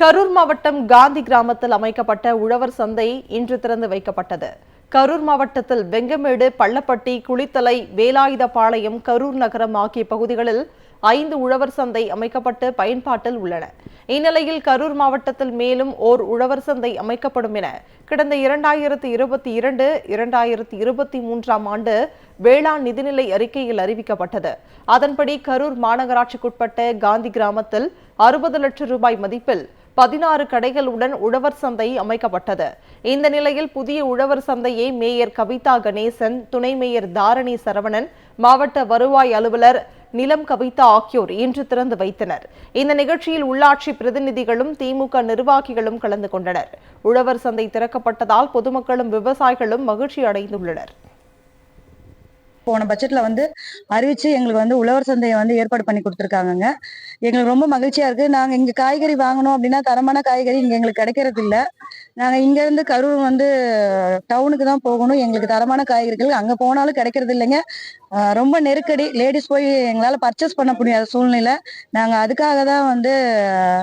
கரூர் மாவட்டம் காந்தி கிராமத்தில் அமைக்கப்பட்ட உழவர் சந்தை இன்று திறந்து வைக்கப்பட்டது. கரூர் மாவட்டத்தில் வெங்கமேடு பள்ளப்பட்டி குளித்தலை வேலாயுதபாளையம் கரூர் நகரம் ஆகிய பகுதிகளில் ஐந்து உழவர் சந்தை அமைக்கப்பட்டு பயன்பாட்டில் உள்ளன. இந்நிலையில் கரூர் மாவட்டத்தில் மேலும் ஓர் உழவர் சந்தை அமைக்கப்படும் என கடந்த இரண்டாயிரத்தி இருபத்தி இரண்டு இரண்டாயிரத்தி இருபத்தி மூன்றாம் ஆண்டு வேளாண் நிதிநிலை அறிக்கையில் அறிவிக்கப்பட்டது. அதன்படி கரூர் மாநகராட்சிக்குட்பட்ட காந்தி கிராமத்தில் அறுபது லட்சம் ரூபாய் மதிப்பில் பதினாறு கடைகளுடன் உழவர் சந்தை அமைக்கப்பட்டது. இந்த நிலையில் புதிய உழவர் சந்தையை மேயர் கவிதா கணேசன் துணை மேயர் தாரணி சரவணன் மாவட்ட வருவாய் அலுவலர் நிலம் கவிதா ஆகியோர் இன்று திறந்து வைத்தனர். இந்த நிகழ்ச்சியில் உள்ளாட்சி பிரதிநிதிகளும் திமுக நிர்வாகிகளும் கலந்து கொண்டனர். உழவர் சந்தை திறக்கப்பட்டதால் பொதுமக்களும் விவசாயிகளும் மகிழ்ச்சி அடைந்துள்ளனர். போன பட்ஜெட்ல வந்து அறிவிச்சு எங்களுக்கு வந்து உழவர் சந்தையை வந்து ஏற்பாடு பண்ணி கொடுத்துருக்காங்கங்க. எங்களுக்கு ரொம்ப மகிழ்ச்சியா இருக்கு. நாங்க இங்க காய்கறி வாங்கணும் அப்படின்னா தரமான காய்கறி இங்க எங்களுக்கு கிடைக்கிறது இல்ல நாங்க இங்க இருந்து கரூர் வந்து டவுனுக்கு தான் போகணும். எங்களுக்கு தரமான காய்கறிகள் அங்க போனாலும் கிடைக்கிறது இல்லைங்க ரொம்ப நெருக்கடி. லேடிஸ் போய் எங்களால பர்ச்சேஸ் பண்ண முடியாத சூழ்நிலை. நாங்க அதுக்காக தான் வந்து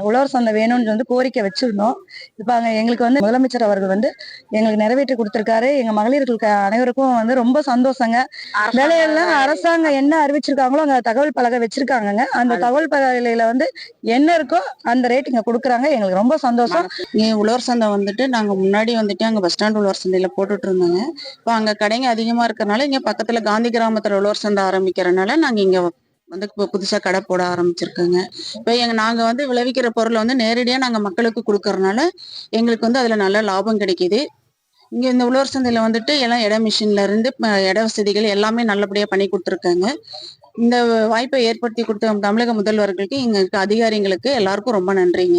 உழவர் சந்தை வேணும்னு வந்து கோரிக்கை வச்சிருந்தோம். இப்ப அங்க எங்களுக்கு வந்து முதலமைச்சர் அவர்கள் வந்து எங்களுக்கு நிறைவேற்றி கொடுத்திருக்காரு. எங்க மகளிர்களுக்கு அனைவருக்கும் வந்து ரொம்ப சந்தோஷங்க. விலையெல்லாம் அரசாங்கம் என்ன அறிவிச்சிருக்காங்களோ அங்க தகவல் பலகை வச்சிருக்காங்கங்க. அந்த தகவல் பலகையில வந்து என்ன இருக்கோ அந்த ரேட் இங்க கொடுக்குறாங்க. எங்களுக்கு ரொம்ப சந்தோஷம். உழவர் சந்தை வந்துட்டு நாங்க முன்னாடி வந்துட்டு அங்க பஸ் ஸ்டாண்ட் உழவர் சந்தையில போட்டுட்டு இருந்தாங்க இப்போ அங்க கடைங்க அதிகமா இருக்கறனால இங்க பக்கத்துல காந்தி கிராமத்துல உழவர் சந்தை ஆரம்பிக்கிறனால நாங்க இங்க வந்து இப்போ புதுசா கடை போட ஆரம்பிச்சிருக்கோங்க. இப்போ எங்க நாங்க வந்து விளைவிக்கிற பொருளை வந்து நேரடியா நாங்க மக்களுக்கு கொடுக்கறனால எங்களுக்கு வந்து அதுல நல்ல லாபம் கிடைக்குது. இங்க இந்த உழவர் சந்தையில வந்துட்டு எல்லாம் இட மிஷின்ல இருந்து ப- இட வசதிகள் எல்லாமே நல்லபடியா பண்ணி கொடுத்துருக்காங்க. இந்த வாய்ப்பை ஏற்படுத்தி கொடுத்த தமிழக முதல்வர்களுக்கு எங்களுக்கு அதிகாரிங்களுக்கு எல்லாருக்கும் ரொம்ப நன்றிங்க.